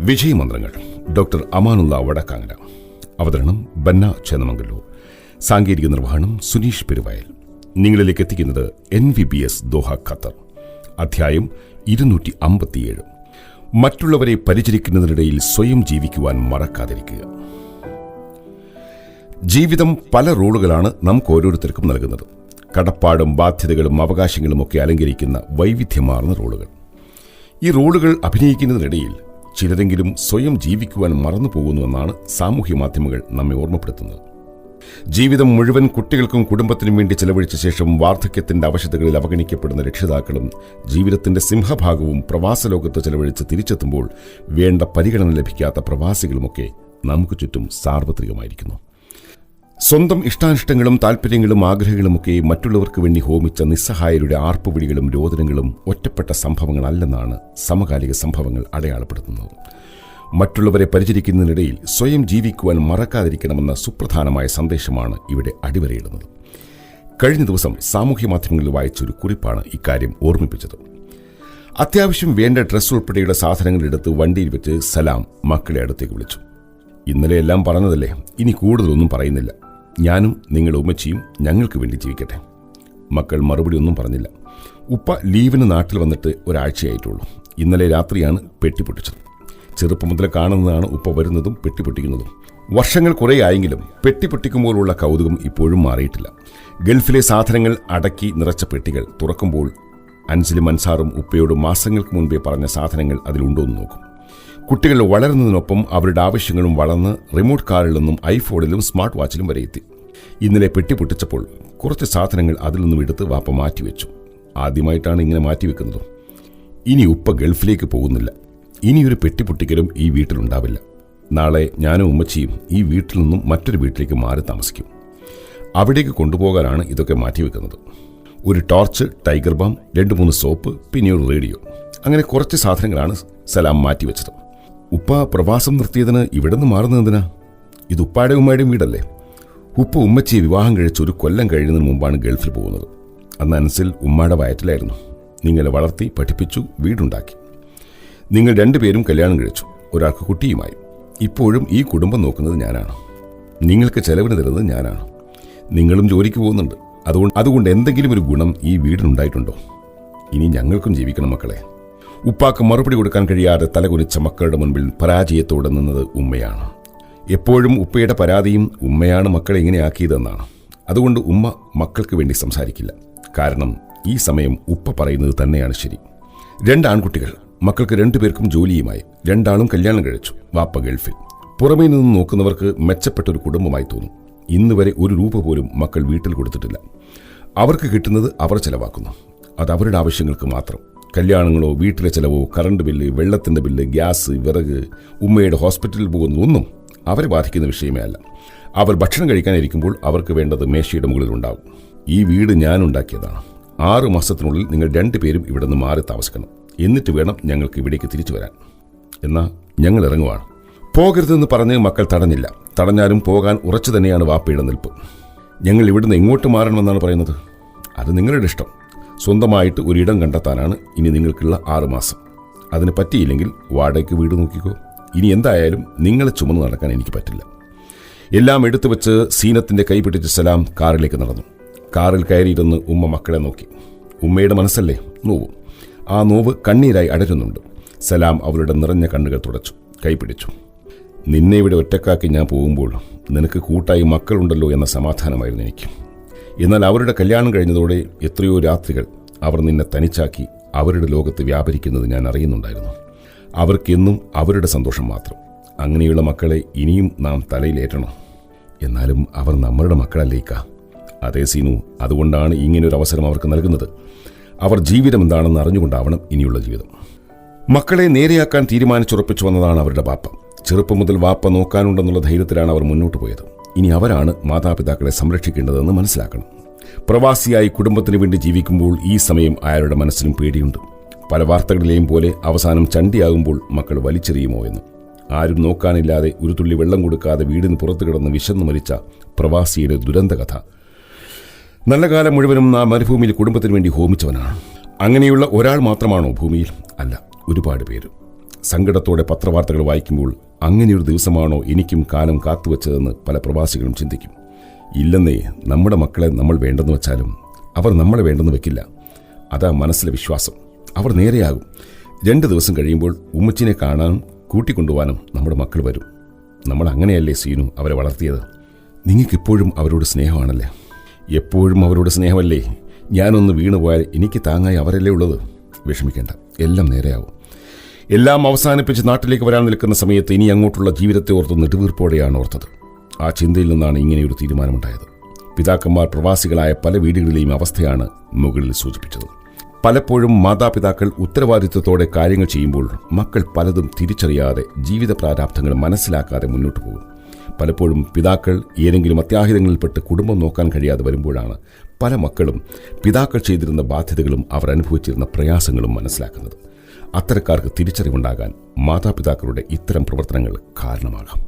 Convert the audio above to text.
വിജയമന്ത്രങ്ങൾ doctor Amanullah Vadakkangara അവതരണം ബന്ന ചേന്നമംഗല്ലൂർ സാങ്കേതിക നിർവഹണം സുനീഷ് പെരുവയൽ. നിങ്ങളിലേക്ക് എത്തിക്കുന്നത് N V B S Doha Qatar. അധ്യായം ഇരുന്നൂറ്റി അമ്പത്തിയേഴ് മറ്റുള്ളവരെ പരിചരിക്കുന്നതിനിടയിൽ സ്വയം ജീവിക്കുവാൻ മറക്കാതിരിക്കുക. ജീവിതം പല റോളുകളാണ് നമുക്ക് ഓരോരുത്തർക്കും നൽകുന്നത്. കടപ്പാടും ബാധ്യതകളും അവകാശങ്ങളും ഒക്കെ അലങ്കരിക്കുന്ന വൈവിധ്യമാർന്ന റോളുകൾ. ഈ റോളുകൾ അഭിനയിക്കുന്നതിനിടയിൽ ചിലരെങ്കിലും സ്വയം ജീവിക്കുവാൻ മറന്നു പോകുന്നുവെന്നാണ് സാമൂഹ്യ മാധ്യമങ്ങൾ നമ്മെ ഓർമ്മപ്പെടുത്തുന്നത്. ജീവിതം മുഴുവൻ കുട്ടികൾക്കും കുടുംബത്തിനും വേണ്ടി ചെലവഴിച്ച ശേഷം വാർദ്ധക്യത്തിന്റെ അവശതകളിൽ അവഗണിക്കപ്പെടുന്ന രക്ഷിതാക്കളും ജീവിതത്തിന്റെ സിംഹഭാഗവും പ്രവാസ ലോകത്ത് ചെലവഴിച്ച് തിരിച്ചെത്തുമ്പോൾ വേണ്ട പരിഗണന ലഭിക്കാത്ത പ്രവാസികളുമൊക്കെ നമുക്ക് ചുറ്റും സാർവത്രികമായിരിക്കുന്നു. സ്വന്തം ഇഷ്ടാനിഷ്ടങ്ങളും താല്പര്യങ്ങളും ആഗ്രഹങ്ങളുമൊക്കെ മറ്റുള്ളവർക്ക് വേണ്ടി ഹോമിച്ച നിസ്സഹായരുടെ ആർപ്പുവിളികളും രോദനങ്ങളും ഒറ്റപ്പെട്ട സംഭവങ്ങളല്ലെന്നാണ് സമകാലിക സംഭവങ്ങൾ അടയാളപ്പെടുത്തുന്നത്. മറ്റുള്ളവരെ പരിചരിക്കുന്നതിനിടയിൽ സ്വയം ജീവിക്കുവാൻ മറക്കാതിരിക്കണമെന്ന സുപ്രധാനമായ സന്ദേശമാണ് ഇവിടെ അടിവരയിടുന്നത്. കഴിഞ്ഞ ദിവസം സാമൂഹ്യ മാധ്യമങ്ങളിൽ വായിച്ചൊരു കുറിപ്പാണ് ഇക്കാര്യം ഓർമ്മിപ്പിച്ചത്. അത്യാവശ്യം വേണ്ട ഡ്രസ്സ് ഉൾപ്പെടെയുള്ള സാധനങ്ങൾ എടുത്ത് വണ്ടിയിൽ വെച്ച് സലാം മക്കളെ അടുത്തേക്ക് വിളിച്ചു. ഇന്നലെ എല്ലാം പറഞ്ഞതല്ലേ? ഇനി കൂടുതലൊന്നും പറയുന്നില്ല. ഞാനും നിങ്ങളുടെ ഉമ്മച്ചിയും ഞങ്ങൾക്ക് വേണ്ടി ജീവിക്കട്ടെ. മക്കൾ മറുപടി ഒന്നും പറഞ്ഞില്ല. ഉപ്പ ലീവിന് നാട്ടിൽ വന്നിട്ട് ഒരാഴ്ചയായിട്ടുള്ളൂ. ഇന്നലെ രാത്രിയാണ് പെട്ടി പൊട്ടിച്ചത്. ചെറുപ്പം മുതൽ കാണുന്നതാണ് ഉപ്പ വരുന്നതും പെട്ടി പൊട്ടിക്കുന്നതും. വർഷങ്ങൾ കുറേ ആയെങ്കിലും പെട്ടി പൊട്ടിക്കുമ്പോഴുള്ള കൗതുകം ഇപ്പോഴും മാറിയിട്ടില്ല. ഗൾഫിലെ സാധനങ്ങൾ അടക്കി നിറച്ച പെട്ടികൾ തുറക്കുമ്പോൾ അൻസിലും അൻസാറും ഉപ്പയോട് മാസങ്ങൾക്ക് മുൻപേ പറഞ്ഞ സാധനങ്ങൾ അതിലുണ്ടോ എന്ന് നോക്കും. കുട്ടികൾ വളരുന്നതിനൊപ്പം അവരുടെ ആവശ്യങ്ങളും വളർന്ന് റിമോട്ട് കാറിൽ നിന്നും ഐഫോണിലും സ്മാർട്ട് വാച്ചിലും വരെ എത്തി. ഇന്നലെ പെട്ടി പൊട്ടിച്ചപ്പോൾ കുറച്ച് സാധനങ്ങൾ അതിൽ നിന്നും എടുത്ത് വാപ്പ മാറ്റിവെച്ചു. ആദ്യമായിട്ടാണ് ഇങ്ങനെ മാറ്റിവെക്കുന്നത്. ഇനി ഉപ്പ ഗൾഫിലേക്ക് പോകുന്നില്ല. ഇനിയൊരു പെട്ടി പൊട്ടിക്കലും ഈ വീട്ടിലുണ്ടാവില്ല. നാളെ ഞാനും ഉമ്മച്ചിയും ഈ വീട്ടിൽ നിന്നും മറ്റൊരു വീട്ടിലേക്ക് മാറി താമസിക്കും. അവിടേക്ക് കൊണ്ടുപോകാനാണ് ഇതൊക്കെ മാറ്റിവെക്കുന്നത്. ഒരു ടോർച്ച് ടൈഗർ ബാം രണ്ട് മൂന്ന് സോപ്പ് പിന്നെ ഒരു റേഡിയോ. അങ്ങനെ കുറച്ച് സാധനങ്ങളാണ് സലാം മാറ്റിവെച്ചത്. ഉപ്പ പ്രവാസം നിർത്തിയതിന് ഇവിടെ നിന്ന് മാറുന്നതിനാ ഇത് ഉപ്പായുടെ ഉമ്മയുടെയും വീടല്ലേ? ഉപ്പ ഉമ്മച്ചിയെ വിവാഹം കഴിച്ച് ഒരു കൊല്ലം കഴിയുന്നതിന് മുമ്പാണ് ഗൾഫിൽ പോകുന്നത്. അന്ന് അൻസിൽ ഉമ്മയുടെ വയറ്റിലായിരുന്നു. നിങ്ങളെ വളർത്തി പഠിപ്പിച്ചു വീടുണ്ടാക്കി. നിങ്ങൾ രണ്ടുപേരും കല്യാണം കഴിച്ചു. ഒരാൾക്ക് കുട്ടിയുമായി. ഇപ്പോഴും ഈ കുടുംബം നോക്കുന്നത് ഞാനാണ്. നിങ്ങൾക്ക് ചെലവിന് തരുന്നത് ഞാനാണ്. നിങ്ങളും ജോലിക്ക് പോകുന്നുണ്ട്. അതുകൊണ്ട് അതുകൊണ്ട് എന്തെങ്കിലും ഒരു ഗുണം ഈ വീടിനുണ്ടായിട്ടുണ്ടോ? ഇനി ഞങ്ങൾക്കും ജീവിക്കണം മക്കളെ. ഉപ്പാക്ക് മറുപടി കൊടുക്കാൻ കഴിയാതെ തലകുനിച്ച മക്കളുടെ മുൻപിൽ പരാജയത്തോടെ നിന്നത് ഉമ്മയാണ്. എപ്പോഴും ഉപ്പയുടെ പരാതിയും ഉമ്മയാണ് മക്കളെ ഇങ്ങനെ ആക്കിയതെന്നാണ്. അതുകൊണ്ട് ഉമ്മ മക്കൾക്ക് വേണ്ടി സംസാരിക്കില്ല. കാരണം ഈ സമയം ഉപ്പ പറയുന്നത് തന്നെയാണ് ശരി. രണ്ട് ആൺകുട്ടികൾ മക്കൾക്ക് രണ്ടുപേർക്കും ജോലിയുമായി രണ്ടാളും കല്യാണം കഴിച്ചു വാപ്പ ഗൾഫിൽ. പുറമേ നിന്ന് നോക്കുന്നവർക്ക് മെച്ചപ്പെട്ട ഒരു കുടുംബമായി തോന്നും. ഇന്ന് വരെ ഒരു രൂപ പോലും മക്കൾ വീട്ടിൽ കൊടുത്തിട്ടില്ല. അവർക്ക് കിട്ടുന്നത് അവർ ചെലവാക്കുന്നു. അത് അവരുടെ ആവശ്യങ്ങൾക്ക് മാത്രം. കല്യാണങ്ങളോ വീട്ടിലെ ചെലവോ കറണ്ട് ബില്ല് വെള്ളത്തിന്റെ ബില്ല് ഗ്യാസ് വിറക് ഉമ്മയുടെ ഹോസ്പിറ്റലിൽ പോകുന്നതൊന്നും അവരെ ബാധിക്കുന്ന വിഷയമേ അല്ല അവർ ഭക്ഷണം കഴിക്കാനിരിക്കുമ്പോൾ അവർക്ക് വേണ്ടത് മേശയുടെ മുകളിൽ ഉണ്ടാവും. ഈ വീട് ഞാൻ ഉണ്ടാക്കിയതാണ് ആറ് മാസത്തിനുള്ളിൽ നിങ്ങൾ രണ്ടുപേരും ഇവിടെ നിന്ന് മാറി താമസിക്കണം. എന്നിട്ട് വേണം ഞങ്ങൾക്ക് ഇവിടേക്ക് തിരിച്ചു വരാൻ. എന്നാൽ ഞങ്ങൾ ഇറങ്ങുവാണ്. പോകരുതെന്ന് പറഞ്ഞ് മക്കൾ തടഞ്ഞില്ല. തടഞ്ഞാലും പോകാൻ ഉറച്ചു തന്നെയാണ് വാപ്പയുടെ നിൽപ്പ്. ഞങ്ങൾ ഇവിടുന്ന് എങ്ങോട്ട് മാറണമെന്നാണ് പറയുന്നത്? അത് നിങ്ങളുടെ ഇഷ്ടം. സ്വന്തമായിട്ട് ഒരിടം കണ്ടെത്താനാണ് ഇനി നിങ്ങൾക്കുള്ള ആറുമാസം അതിന് പറ്റിയില്ലെങ്കിൽ വാടകയ്ക്ക് വീട് നോക്കിക്കോ. ഇനി എന്തായാലും നിങ്ങളെ ചുമന്ന് നടക്കാൻ എനിക്ക് പറ്റില്ല. എല്ലാം എടുത്തു വെച്ച് സീനത്തിന്റെ കൈ പിടിച്ച് സലാം കാറിലേക്ക് നടന്നു. കാറിൽ കയറിയിരുന്ന് ഉമ്മ മക്കളെ നോക്കി. ഉമ്മയുടെ മനസ്സല്ലേ? നോവ്. ആ നോവ് കണ്ണീരായി അടരുന്നുണ്ട്. സലാം അവളുടെ നിറഞ്ഞ കണ്ണുകൾ തുടച്ചു. കൈപിടിച്ചു നിന്നെ ഇവിടെ ഒറ്റക്കാക്കി ഞാൻ പോകുമ്പോൾ നിനക്ക് കൂട്ടായി മക്കളുണ്ടല്ലോ എന്ന സമാധാനമായിരുന്നു എനിക്ക്. എന്നാൽ അവരുടെ കല്യാണം കഴിഞ്ഞതോടെ എത്രയോ രാത്രികൾ അവർ നിന്നെ തനിച്ചാക്കി അവരുടെ ലോകത്ത് വ്യാപരിക്കുന്നത് ഞാൻ അറിയുന്നുണ്ടായിരുന്നു. അവർക്കെന്നും അവരുടെ സന്തോഷം മാത്രം. അങ്ങനെയുള്ള മക്കളെ ഇനിയും നാം തലയിലേറ്റണം. എന്നാലും അവർ നമ്മളുടെ മക്കളല്ലേക്ക അതേ സീനു അതുകൊണ്ടാണ് ഇങ്ങനൊരു അവസരം അവർക്ക് നൽകുന്നത്. അവർ ജീവിതം എന്താണെന്ന് അറിഞ്ഞുകൊണ്ടാവണം ഇനിയുള്ള ജീവിതം. മക്കളെ നേരെയാക്കാൻ തീരുമാനിച്ചുറപ്പിച്ചു വന്നതാണ് അവരുടെ വാപ്പ. ചെറുപ്പം മുതൽ വാപ്പ നോക്കാനുണ്ടെന്നുള്ള ധൈര്യത്തിലാണ് അവർ മുന്നോട്ട് പോയത്. ഇനി അവരാണ് മാതാപിതാക്കളെ സംരക്ഷിക്കേണ്ടതെന്ന് മനസ്സിലാക്കണം. പ്രവാസിയായി കുടുംബത്തിന് വേണ്ടി ജീവിക്കുമ്പോൾ ഈ സമയം അയാളുടെ മനസ്സിലും പേടിയുണ്ട്. പല വാർത്തകളിലെയും പോലെ അവസാനം ചണ്ടിയാകുമ്പോൾ മക്കൾ വലിച്ചെറിയുമോ എന്ന്. ആരും നോക്കാനില്ലാതെ ഒരു തുള്ളി വെള്ളം കൊടുക്കാതെ വീടിന് പുറത്തു കിടന്ന് വിശന്നു മരിച്ച പ്രവാസിയുടെ ദുരന്തകഥ. നല്ല കാലം മുഴുവനും ആ മരുഭൂമിയിൽ കുടുംബത്തിന് വേണ്ടി ഹോമിച്ചവനാണ്. അങ്ങനെയുള്ള ഒരാൾ മാത്രമാണോ ഭൂമിയിൽ? അല്ല ഒരുപാട് പേര്. സങ്കടത്തോടെ പത്രവാർത്തകൾ വായിക്കുമ്പോൾ അങ്ങനെയൊരു ദിവസമാണോ എനിക്കും കാലം കാത്തുവച്ചതെന്ന് പല പ്രവാസികളും ചിന്തിക്കും. ഇല്ലെന്നേ നമ്മുടെ മക്കളെ നമ്മൾ വേണ്ടെന്ന് വെച്ചാലും അവർ നമ്മളെ വേണ്ടെന്ന് വെക്കില്ല. അതാ മനസ്സിലെ വിശ്വാസം. അവർ നേരെയാകും. രണ്ട് ദിവസം കഴിയുമ്പോൾ ഉമ്മച്ചിനെ കാണാനും കൂട്ടിക്കൊണ്ടുപോകാനും നമ്മുടെ മക്കൾ വരും. നമ്മൾ അങ്ങനെയല്ലേ സീനു അവരെ വളർത്തിയത്? നിങ്ങൾക്കിപ്പോഴും അവരോട് സ്നേഹമാണല്ലേ? എപ്പോഴും അവരോട് സ്നേഹമല്ലേ? ഞാനൊന്ന് വീണുപോയാൽ എനിക്ക് താങ്ങായി അവരല്ലേ ഉള്ളത്? വിഷമിക്കേണ്ട. എല്ലാം നേരെയാവും. എല്ലാം അവസാനിപ്പിച്ച് നാട്ടിലേക്ക് വരാൻ നിൽക്കുന്ന സമയത്ത് ഇനി അങ്ങോട്ടുള്ള ജീവിതത്തെ ഓർത്ത് നെടുവീർപ്പോടെയാണ് ഓർത്തത്. ആ ചിന്തയിൽ നിന്നാണ് ഇങ്ങനെയൊരു തീരുമാനമുണ്ടായത്. പിതാക്കന്മാർ പ്രവാസികളായ പല വീടുകളിലെയും അവസ്ഥയാണ് മുകളിൽ സൂചിപ്പിച്ചത്. പലപ്പോഴും മാതാപിതാക്കൾ ഉത്തരവാദിത്വത്തോടെ കാര്യങ്ങൾ ചെയ്യുമ്പോൾ മക്കൾ പലതും തിരിച്ചറിയാതെ ജീവിത പ്രാരാബ്ധങ്ങൾ മനസ്സിലാക്കാതെ മുന്നോട്ട് പോകും. പലപ്പോഴും പിതാക്കൾ ഏതെങ്കിലും അത്യാഹിതങ്ങളിൽപ്പെട്ട് കുടുംബം നോക്കാൻ കഴിയാതെ വരുമ്പോഴാണ് പല മക്കളും പിതാക്കൾ ചെയ്തിരുന്ന ബാധ്യതകളും അവർ അനുഭവിച്ചിരുന്ന പ്രയാസങ്ങളും മനസ്സിലാക്കുന്നത്. അത്തരക്കാർക്ക് തിരിച്ചറിവുണ്ടാകാൻ മാതാപിതാക്കളുടെ ഇത്തരം പ്രവർത്തനങ്ങൾ കാരണമാകാം.